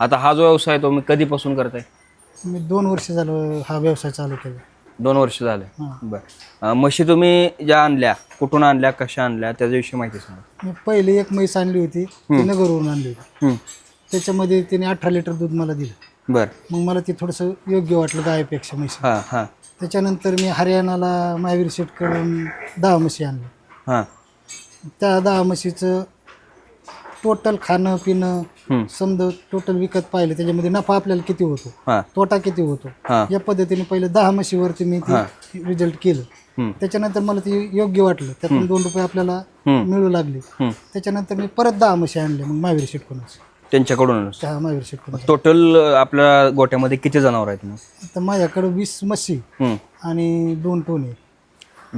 आता हा जो व्यवसाय तो मी कधीपासून करताय? मी दोन वर्ष झालं हा व्यवसाय चालू केला. दोन वर्ष झाले. हां. बरं. म्हशी तुम्ही ज्या आणल्या कुठून आणल्या कशा आणल्या त्याच्याविषयी माहिती सांगा. मी पहिले एक म्हैस आणली होती ती नगरवरून आणली होती. हं. त्याच्यामध्ये तिने अठरा लिटर दूध मला दिलं. बरं. मग मला ते थोडंसं योग्य वाटलं गायपेक्षा म्हशी. हां हां. त्याच्यानंतर मी हरियाणाला महावीर शेटकडून दहा म्हशी आणल्या. हां. त्या दहा म्हशीचं टोटल खाणं पिणं. समजा टोटल विकत पाहिलं त्याच्यामध्ये नफा आपल्याला किती होतो? तोटा किती होतो? या पद्धतीने पहिले दहा म्हशीवरती मी रिझल्ट केलं. त्याच्यानंतर मला ते योग्य वाटलं. त्यातून दोन रुपये आपल्याला. मिळू लागले. त्याच्यानंतर मी परत दहा म्हशी आणल्या मग महावीर शेटकडूनच त्यांच्याकडूनच? त्या महावीर शेटकडून टोटल आपल्या गोट्यामध्ये किती जनावर आहेत मग? तर माझ्याकडे वीस म्हशी. आणि दोन टोने.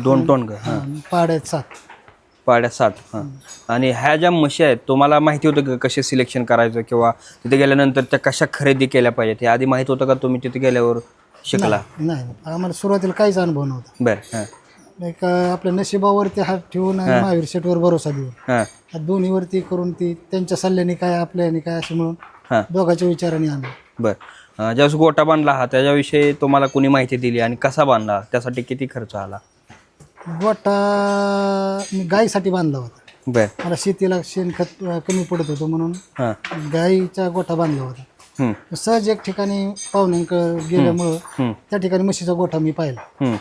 दोन टन का? पाड्यात सात. पाड्या सात हां. आणि ह्या ज्या म्हशी आहेत तुम्हाला माहिती होतं का कसे सिलेक्शन करायचं किंवा तिथे गेल्यानंतर त्या कशा खरेदी केल्या पाहिजेत? हे आधी माहीत होतं का तुम्ही तिथे गेल्यावर शिकला? नाही नाही. आम्हाला सुरुवातीला काहीच अनुभव नव्हता. बरं हां. आपल्या नशिबावरती हात ठेवून आणि महावीर शेटवर भरोसा देऊन. हां. या दोन्हीवरती करून ती त्यांच्या सल्ल्याने काय आपल्याने काय असं म्हणून दोघांच्या विचाराने आणलं. बरं. अं, ज्यावेळेस गोटा बांधला हा त्याच्याविषयी तुम्हाला कोणी माहिती दिली आणि कसा बांधला? त्यासाठी किती खर्च आला? गोटा मी गायीसाठी बांधला होता. बरं. मला शेतीला शेणखत अं, कमी पडत होतं म्हणून हां. गायीचा गोठा बांधला होता. हं, सहज एक ठिकाणी पाहुण्यांक गेल्यामुळं हं, त्या ठिकाणी म्हशीचा गोठा मी पाहिला. हं,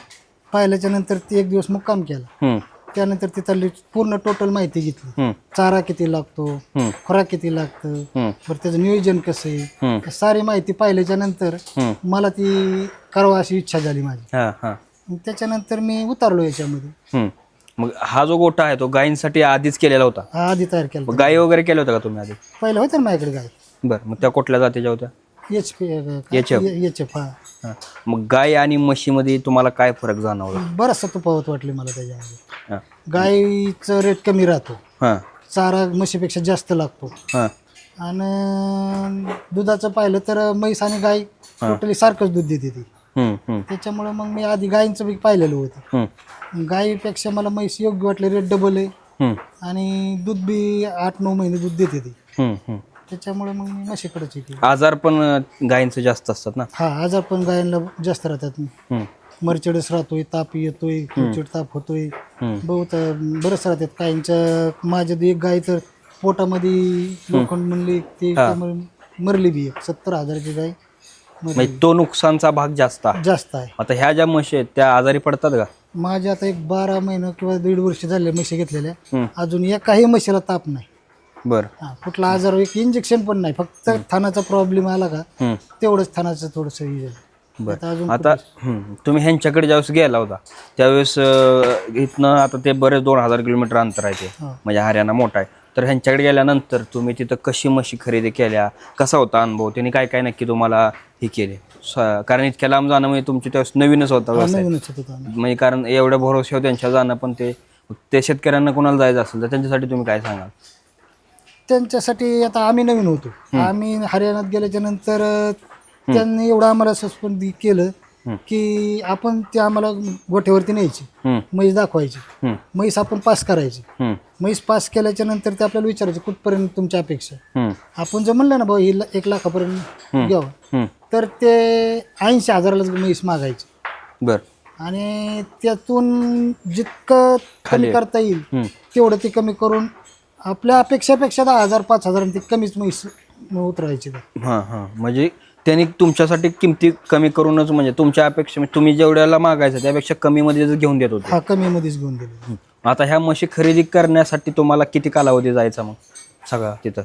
पाहिल्याच्या नंतर ते एक दिवस मुक्काम केला. हं, त्यानंतर तिथली पूर्ण टोटल माहिती घेतली. हं, चारा किती लागतो हं, खुराक किती लागतं हं, बरं त्याचं नियोजन कसं आहे? हं, सारी माहिती पाहिल्याच्या नंतर हं. मला ती करावं अशी इच्छा झाली माझी. हां हां. त्याच्यानंतर मी उतारलो याच्यामध्ये. हं. मग हा जो गोटा आहे तो गायींसाठी आधीच केलेला होता? हा आधी तयार केला मग गायी वगैरे केल्या होत्या का तुम्ही आधी? पहिलं होतं ना माझ्याकडे गाय. बरं मग त्या कुठल्या जातीच्या होत्या? H P HF. H F हा. हां. मग गाय आणि म्हशीमध्ये तुम्हाला काय फरक जाणवला? बराचसा तुपावत वाटले मला त्याच्यामध्ये. हां. गायीचं रेट कमी राहतो. हां. चारा म्हशीपेक्षा जास्त लागतो. हां. आणि दुधाचं पाहिलं तर म्हैस आणि गाय टोटली सारखंच दूध देते ती. त्याच्यामुळं मग मी आधी गायींचं बी पाहिलेलं होतं. गायीपेक्षा मला म्हैस योग्य वाटले रेट डबल आहे. आणि दूध बी आठ नऊ महिने दूध देते ती. त्याच्यामुळे मग मी म्हशीकडेच येते आजार पण गायींचे जास्त असतात ना? हा आजार पण गायींना जास्त राहतात. हं, मरचडस राहतोय ताप येतोय चिड ताप होतोय. बहुत बरंच राहतात काहींच्या माझ्या एक गाय तर पोटामध्ये लोखंड म्हणले ते मरली बी सत्तर हजाराची गाय. म्हणजे तो नुकसानचा भाग जास्त आहे. जास्त आहे. आता ह्या ज्या म्हशी आहेत त्या आजारी पडतात का? माझे आता एक बारा महिने किंवा दीड वर्ष झाले म्हशी घेतलेल्या. अजून एकाही म्हशीला ताप नाही. बरं. कुठला आजार एक इंजेक्शन पण नाही. फक्त थानाचा प्रॉब्लेम आला का तेवढंच थानाचं थोडंसं. बरं. आता तुम्ही ह्यांच्याकडे ज्यावेळेस गेला होता त्यावेळेस इथनं आता ते बरेच दोन हजार किलोमीटर अंतर आहे ते. म्हणजे हरियाणा मोठा आहे. तर ह्यांच्याकडे गेल्यानंतर तुम्ही तिथं कशी म्हशी खरेदी केल्या? कसा होता अनुभव? त्यांनी काय काय नक्की तुम्हाला हे केले? स- कारण इतक्या लांब जाणं म्हणजे तुमची त्यावेळेस नवीनच होता व्यवसाय. नवीनच होत होता आम्ही. म्हणजे कारण एवढ्या भरोश्यावर त्यांच्या जाणं पण ते ते शेतकऱ्यांना कोणाला जायचं असेल तर त्यांच्यासाठी तुम्ही काय सांगाल? त्यांच्यासाठी आता आम्ही नवीन होतो. आम्ही हरियाणात गेल्याच्यानंतर अं, त्यांनी एवढं आम्हाला सस्पेंड केलं. की आपण ते आम्हाला गोठ्यावरती न्यायची. म्हैस दाखवायची. म्हैस आपण पास करायची. म्हैस पास केल्याच्यानंतर ते आपल्याला विचारायचे कुठपर्यंत तुमच्या अपेक्षा आपण जर म्हणलं ना भाऊ ही एक लाखापर्यंत घ्यावं. तर ते ऐंशी हजारालाच म्हैस मागायची. बरं. आणि त्यातून जितकं कमी करता येईल तेवढं ते कमी करून आपल्या अपेक्षापेक्षा दहा हजार पाच हजार ते कमीच म्हैस उतरायची. म्हणजे त्यांनी तुमच्यासाठी किमती कमी करूनच म्हणजे तुमच्या अपेक्षा म्हणजे तुम्ही जेवढ्याला मागायचं त्यापेक्षा कमीमध्ये घेऊन देत होते. हा कमीमध्येच घेऊन दिले आता ह्या म्हशी खरेदी करण्यासाठी तुम्हाला किती कालावधी जायचा मग? सगळा तिथं.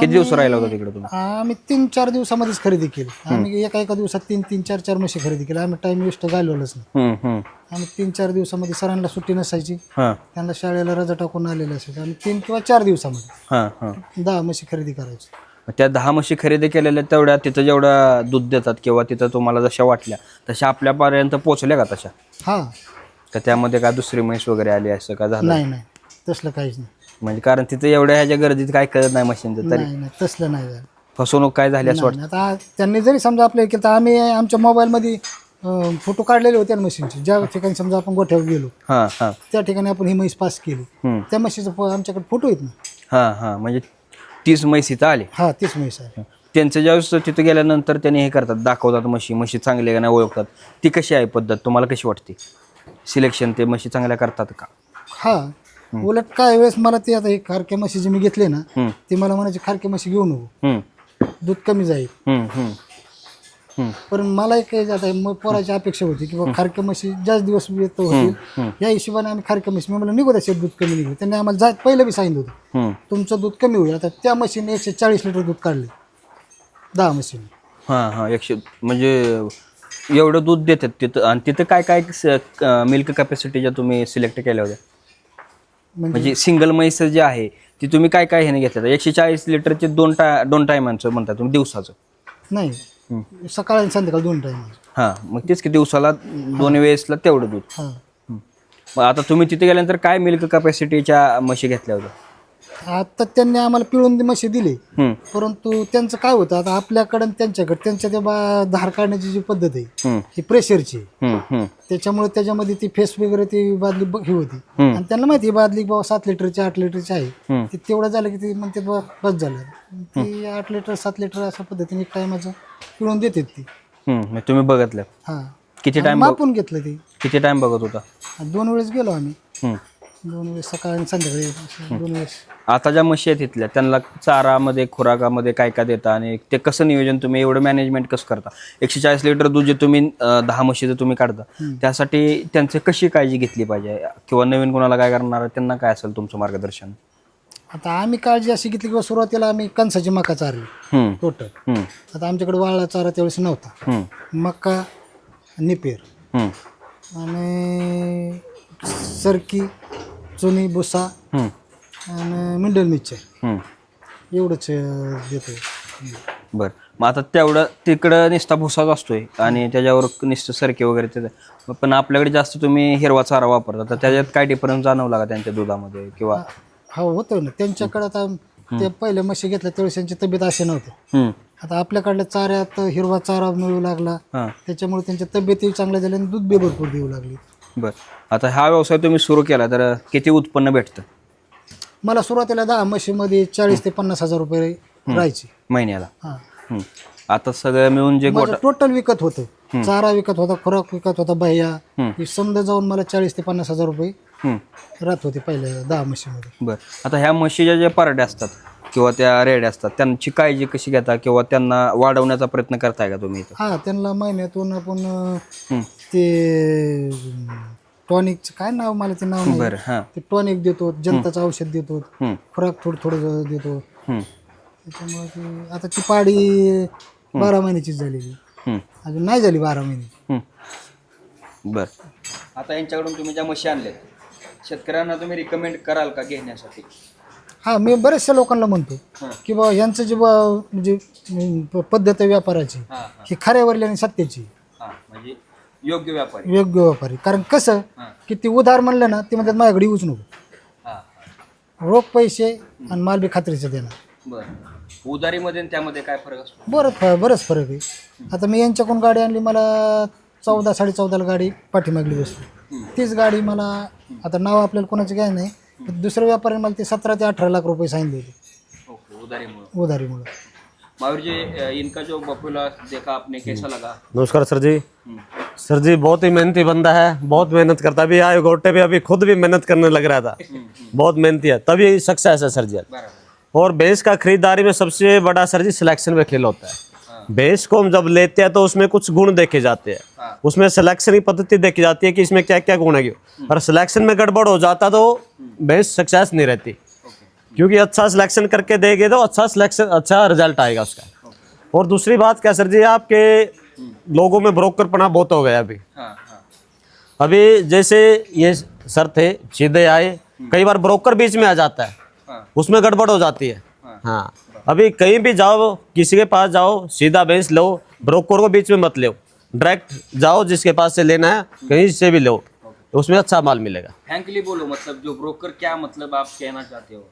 किती दिवस राहिला होता तिकडे तुम्ही? आम्ही तीन चार दिवसामध्येच खरेदी केली. आम्ही एका एका दिवसात तीन तीन चार चार म्हशी खरेदी केली आम्ही टाइम वेस्ट घालवलंच नाही. आम्ही तीन चार दिवसामध्ये सरांना सुट्टी नसायची. त्यांना शाळेला रजा टाकून आलेले असायचे. आम्ही तीन किंवा चार दिवसामध्ये दहा म्हशी खरेदी करायची. त्या दहा म्हशी खरेदी केलेल्या तेवढ्या तिथं जेवढ्या दूध देतात किंवा तिथं तुम्हाला जशा वाटल्या तशा आपल्यापर्यंत पोहोचल्या का तशा? हा. का त्यामध्ये का दुसरी म्हैस वगैरे आली असं का झालं? नाही नाही. तसलं काहीच नाही. म्हणजे कारण तिथं एवढ्या ह्याच्या गर्दीत काय कळत नाही मशीनचं तरी. नाही नाही. तसलं नाही झालं. फसवणूक काय झाली असं नाही, आता त्यांनी जरी समजा आपल्या केलं तर आम्ही आमच्या मोबाईलमध्ये फोटो काढलेले होते ना म्हशींचे. ज्या ठिकाणी समजा आपण गोठ्यावर गेलो वाटतं हां हां. त्या ठिकाणी आपण ही म्हैस पास केली. त्या म्हशीचा फो- आमच्याकडे फोटो आहेत ना. हां हां. म्हणजे तीस म्हैस इथं आली. हा तीच म्हैस आहे त्यांचं ज्यावेळेस तिथे गेल्यानंतर त्यांनी हे करतात दाखवतात म्हशी म्हशी चांगल्या आहे का नाही ओळखतात. ती कशी आहे पद्धत तुम्हाला कशी वाटते? सिलेक्शन ते म्हशी चांगल्या करतात का? हा उलट काय वेळेस मला ते आता हे खारक्या म्हशी जे मी घेतले ना हम्म, ते मला म्हणायचे खारक्या म्हशी घेऊ नको. हम्म, दूध कमी जाईल. हम्म, हम्म, हम्म, पण मला एक आता मग पोराची अपेक्षा होती की बाबा खारक्या म्हशी जास्त दिवस येत होतील या हिशोबाने आम्ही खारक्या म्हशी. मी मला निघू द्यायचे दूध कमी निघू त्यांनी आम्हाला जात पहिलं बी सांगितलं होतं. तुमचं दूध कमी होईल. आता त्या म्हशीने एकशे चाळीस लिटर दूध काढले. दहा म्हशीने. हां हां एकशे म्हणजे एवढं दूध देतात तिथं. आणि तिथं काय काय मिल्क कॅपॅसिटीच्या तुम्ही सिलेक्ट केल्या होत्या? म्हणजे म्हणजे सिंगल म्हैस जे आहे ती तुम्ही काय काय ह्याने घेतलं एकशे चाळीस लिटरचे दोन टा दोन टायमांचं म्हणता तुम्ही दिवसाचं. नाही. सकाळ आणि संध्याकाळ दोन टाइम हां मग तेच की दिवसाला दोन वेळेसला तेवढं दूध. हा. मग आता तुम्ही तिथे गेल्यानंतर काय मिल्क कॅपॅसिटीच्या म्हशी घेतल्या होत्या? आता त्यांनी आम्हाला पिळून ती म्हशी दिली. हम्म, परंतु त्यांचं काय होतं आता आपल्याकडं आणि त्यांच्याकडे त्यांच्या त्या बा धार काढण्याची जी पद्धत आहे हम्म, ही प्रेशरची आहे. हम्म, हम्म, त्याच्यामुळे त्याच्यामध्ये ती फेस वगैरे ती बादली ब- ही होती. हम्म. आणि त्यांना माहिती आहे बादली बाबा सात लिटरची आठ लिटरची आहे. ते तेवढं झालं की ती म्हणते बा बस झालं. ती आठ लिटर सात लिटर अशा पद्धतीने एक टायमाचं पिळून देतात ती. हम्म. तुम्ही बघितलं. हा. किती टाइम मापून घेतलं ते. किती टाइम बघत होता? आणि दोन वेळेस गेलो आम्ही. हम्म. दोन वेळेस सकाळी आणि संध्याकाळी असे दोन वेळेस. आता ज्या म्हशी आहेत तिथल्या त्यांना चारामध्ये खुराकामध्ये काय काय देता आणि ते कसं नियोजन तुम्ही एवढं मॅनेजमेंट कसं करता? एकशे चाळीस लिटर दूध जे तुम्ही अं, दहा म्हशीचं तुम्ही काढता त्यासाठी त्यांची कशी काळजी घेतली पाहिजे? किंवा नवीन कोणाला काय करणार आहे, त्यांना काय असेल तुमचं मार्गदर्शन? आता आम्ही काळजी अशी घेतली की बा सुरुवातीला आम्ही कणसाची मका चारली हम्म, टोटल. हम्म, आता आमच्याकडे वाळला चारा त्यावेळेस नव्हता. हम्म, मका निपेर. हम्म, आणि सरकी चुनी भुसा. हम्म, आणि मिंडल हम्म. एवढंच देतो. बरं. मग आता तेवढं तिकडं निस्ता भुसाच असतोय आणि त्याच्यावर नुसतं सरके वगैरे ते पण आपल्याकडे जास्त तुम्ही हिरवा चारा वापरता तर त्याच्यात काय डिफरन्स जाणवला का त्यांच्या दुधामध्ये किंवा हो होतं ना. त्यांच्याकडे आता ते पहिले म्हशी घेतल्या त्यावेळेस त्यांची तब्येत अशी नव्हती. आता आपल्याकडल्या चाऱ्यात हिरवा चारा मिळू लागला. हां. त्याच्यामुळे त्यांच्या तब्येतही चांगल्या झाल्या आणि दूध बी भरपूर देऊ लागली. बर. आता हा व्यवसाय तुम्ही सुरू केला तर किती उत्पन्न भेटतं? मला सुरुवातीला दहा म्हशीमध्ये चाळीस ते पन्नास हजार रुपये राहायचे. महिन्याला. हा. आता सगळं मिळून जे गोटा माझं टोटल विकत होतं. चारा विकत होता खुराक विकत होता बाह्या. हे समजा जाऊन मला चाळीस ते पन्नास हजार रुपये. राहत होते पहिल्या दहा म्हशीमध्ये बर. आता ह्या म्हशीच्या ज्या पारड्या असतात किंवा त्या रेड्या असतात त्यांची काळजी कशी घेता किंवा त्यांना वाढवण्याचा प्रयत्न करताय का तुम्ही इथं? हा त्यांना महिन्यातून आपण अं. ते टॉनिकचं काय नाव? मला ते नाव नाही हां. ते टॉनिक देतो जनताचं औषध देतो. खुराक थोडं थोडं देतो. हं. त्याच्यामुळे ती आता ती पाडी बारा महिन्याचीच झालेली. हं. अजून नाही झाली बारा महिने. हं. बर. आता यांच्याकडून तुम्ही ज्या म्हशी आणल्यात शेतकऱ्यांना तुम्ही रिकमेंड कराल का घेण्यासाठी? हा मी बऱ्याचशा लोकांना म्हणतो हां. की बा यांचं जे बा म्हणजे अं, प- पद्धत आहे व्यापाराची हां हां. ही खऱ्यावरली आणि सत्याची. हां म्हणजे योग्य व्यापारी. योग्य व्यापारी. कारण कसं हां. की ती उधार म्हणलं ना ते म्हणतात माझ्याकडे येऊच नको. हां रोख पैसे आणि माल बी खात्रीचं देणार बरं. उदारीमध्ये आणि त्यामध्ये काय फरक असतो? बरंच फ बरंच फरक आहे. आता मी यांच्याकडून गाडी आणली मला चौदा साडे चौदाला गाडी पाठीमागली बसली. तीच गाडी मला आता नाव आपल्याला कोणाचं काय नाही पण दुसऱ्या व्यापाऱ्याने मला ते सतरा ते अठरा लाख रुपये सांगितले होते. ओके उधारीमुळे. उधारीमुळे. महावीर जी इनका जो बफूला देखा आपने कैसा लगा? नमस्कार सर जी। हम्म, सर जी बहुत ही मेहनती बंदा है बहुत मेहनत करता है। अभी आए गोटे पे अभी खुद भी मेहनत करने लग रहा था। बहुत मेहनती है तभी सक्सेस है सर जी। और भैंस का खरीदारी में सबसे बड़ा सर जी सिलेक्शन में खेल होता हाँ। है। भैंस को हम जब लेते हैं तो उसमें कुछ गुण देखे जाते हैं। हाँ। उसमें सिलेक्शन की पद्धति देखी जाती है कि इसमें क्या क्या गुण है। और सिलेक्शन में गड़बड़ हो जाता तो भैंस सक्सेस नहीं रहती। क्योंकि अच्छा सिलेक्शन करके देंगे तो अच्छा सिलेक्शन अच्छा रिज़ल्ट आएगा उसका। और दूसरी बात क्या सर जी आपके लोगों में ब्रोकरपना बहुत हो गया अभी। हाँ हाँ। अभी जैसे ये सर थे सीधे आए कई बार ब्रोकर बीच में आ जाता है। हाँ। उसमें गड़बड़ हो जाती है। हाँ। हाँ। अभी कहीं भी जाओ किसी के पास जाओ सीधा बेच लो ब्रोकर को बीच में मत लो डायरेक्ट जाओ जिसके पास से लेना है कहीं से भी लो। उसमें अच्छा माल मिलेगा। फ्रैंकली बोलो मतलब जो ब्रोकर क्या मतलब आप कहना चाहते हो?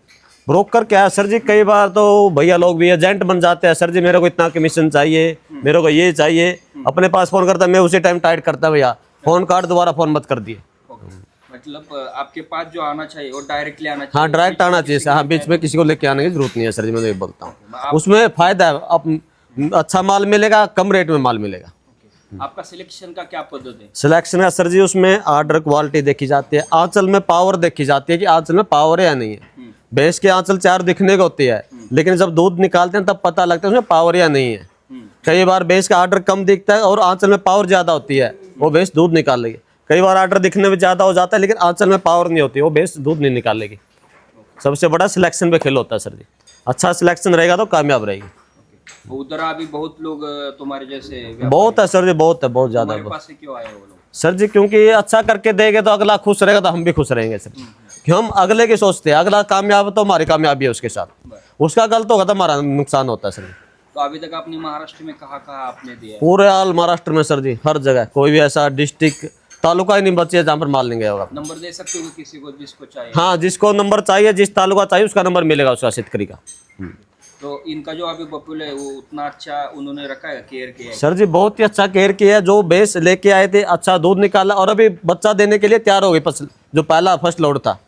ब्रोकर क्या है? सर जी कई बार तो भैया लोग भी एजेंट बन जाते हैं। सर जी मेरे को इतना कमीशन चाहिए मेरे को ये चाहिए। अपने पास फ़ोन करता मैं उसी टाइम टाइट करता भैया। फ़ोन कार्ड दोबारा फ़ोन मत कर दिए। मतलब आपके पास जो आना चाहिए वो डायरेक्टली आना चाहिए। हाँ डायरेक्ट आना चाहिए हाँ बीच में किसी को लेके आने की ज़रूरत नहीं है सर जी मैं तो ये बोलता हूँ। उसमें फ़ायदा है अब अच्छा माल मिलेगा कम रेट में माल मिलेगा। आपका सिलेक्शन का क्या पद्धत है? सिलेक्शन का सर जी उसमें आर्डर क्वालिटी देखी जाती है आंचल में पावर देखी जाती है कि आंचल में पावर है या नहीं है। भैंस के आंचल चार दिखने को होती है। लेकिन जब दूध निकालते हैं तब पता लगता है उसमें पावर या नहीं है। कई बार भैंस का आर्डर कम दिखता है और आंचल में पावर ज़्यादा होती है। वो भैंस दूध निकाल लेगी। कई बार आर्डर दिखने में ज़्यादा हो जाता है लेकिन आंचल में पावर नहीं होती। वो भैंस दूध नहीं निकालेगी। सबसे बड़ा सिलेक्शन पे खेल होता है सर जी। अच्छा सिलेक्शन रहेगा तो कामयाब रहेगी। उधर अभी बहुत लोग तुम्हारे जैसे बहुत है सर जी बहुत है बहुत ज़्यादा। हमारे पास से क्यों आए वो लोग? सर जी क्योंकि अच्छा करके देंगे तो अगला खुश रहेगा तो हम भी खुश रहेंगे सर कि हम अगले के सोचते हैं अगला कामयाब है तो हमारी कामयाबी है उसके साथ। उसका गलत होगा तो हमारा नुकसान होता है सर। जी तो अभी तक आपने महाराष्ट्र में कहाँ कहाँ आपने दिया पूरे ऑल महाराष्ट्र में सर जी हर जगह। कोई भी ऐसा डिस्ट्रिक्ट तालुका ही नहीं बची है जहाँ पर माल नहीं गया होगा। नंबर दे सकते हो किसी को जिसको चाहिए? हाँ जिसको नंबर चाहिए जिस तालुका चाहिए उसका नंबर मिलेगा उसका शेतकरी का। तो इनका जो अभी बपुल है वो उतना अच्छा उन्होंने रखा है केयर किया सर जी बहुत ही अच्छा केयर किया है जो बेस लेके आए थे अच्छा दूध निकाला और अभी बच्चा देने के लिए तैयार हो गई फ़सल जो पहला फ़र्स्ट लोड था।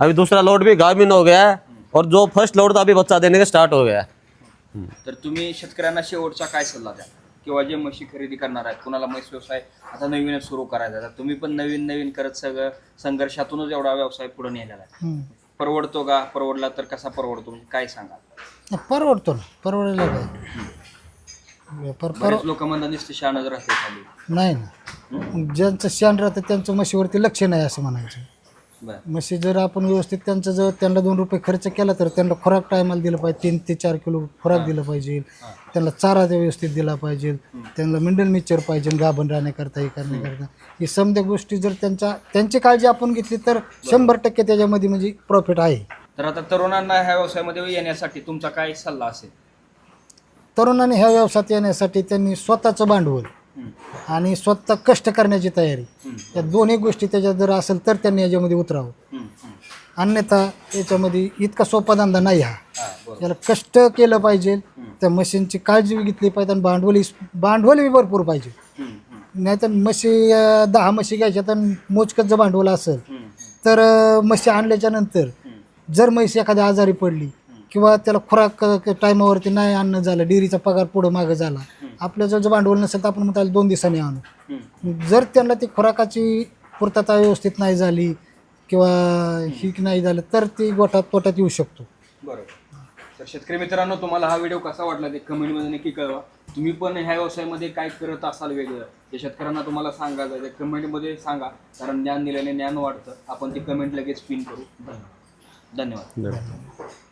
अभी दूसरा लोड भी गाभिन हो गया है और जो फर्स्ट लोड था अभी बच्चा देने का स्टार्ट हो गया है। तर तुम्ही शेतकऱ्यांना शेवटचा काय सल्ला द्या किंवा जे म्हशी खरेदी करणार आहेत कुणाला म्हैस व्यवसाय आता नवीनच सुरू करायचा आहे. आता तुम्ही पण नवीन नवीन करत सगळं संघर्षातूनच एवढा व्यवसाय पुढे नेलेला आहे. परवडतो का? परवडला तर कसा परवडतो? म्हणजे काय सांगा परवडतो ना परवडायला व्यापार बरेच लोक म्हणतात नुसते शहाणच राहते खाली. नाही ना. ज्यांचं शान राहतं त्यांचं म्हशीवरती लक्ष नाही असं म्हणायचं. म्हशी जर आपण व्यवस्थित त्यांचं जर त्यांना दोन रुपये खर्च केला तर त्यांना खुराक टायमाला दिलं पाहिजे. तीन ते चार किलो खुराक दिलं पाहिजे. त्यांना चारा व्यवस्थित दिला पाहिजे. त्यांना मिंडल मिक्सचर पाहिजे गाभण राहण्याकरता हे करण्याकरता. ही समध्या गोष्टी जर त्यांच्या त्यांची काळजी आपण घेतली तर शंभर टक्के त्याच्यामध्ये म्हणजे प्रॉफिट आहे. तर आता तरुणांना ह्या व्यवसायामध्ये येण्यासाठी तुमचा काय सल्ला असेल? तरुणांनी ह्या व्यवसायात येण्यासाठी त्यांनी स्वतःचं भांडवल. आणि स्वतः कष्ट करण्याची तयारी. या दोन्ही गोष्टी त्याच्यात जर असेल तर त्यांनी याच्यामध्ये उतरावं. अन्यथा याच्यामध्ये इतका सोपा धंदा नाही हा. याला कष्ट केलं पाहिजे. त्या मशीनची काळजी घेतली पाहिजे आणि भांडवली भांडवल बी भरपूर पाहिजे. हम्म, नाहीतर म्हशी दहा म्हशी घ्यायच्या तर मोजकच जर भांडवल असेल. तर म्हशी आणल्याच्या नंतर. जर म्हैस एखाद्या आजारी पडली किंवा त्याला खुराक टायमावरती नाही आणणं झालं डेअरीचा पगार पुढं मागं झाला आपल्याजवळ जर भांडवल नसेल तर आपण म्हणता दोन दिवसांनी आणू. जर त्यांना ती खुराकाची पूर्तता व्यवस्थित नाही झाली किंवा ही नाही झालं तर ती गोठात तोट्यात येऊ शकतो. बरोबर. तर शेतकरी मित्रांनो तुम्हाला हा व्हिडिओ कसा वाटला ते कमेंटमध्ये नक्की कळवा. तुम्ही पण ह्या व्यवसायामध्ये काय करत असाल वेगळं ते शेतकऱ्यांना तुम्हाला सांगायचं आहे ते कमेंटमध्ये सांगा कारण ज्ञान दिल्याने ज्ञान वाढतं. आपण ती कमेंट लगेच पिन करू. धन्यवाद. धन्यवाद.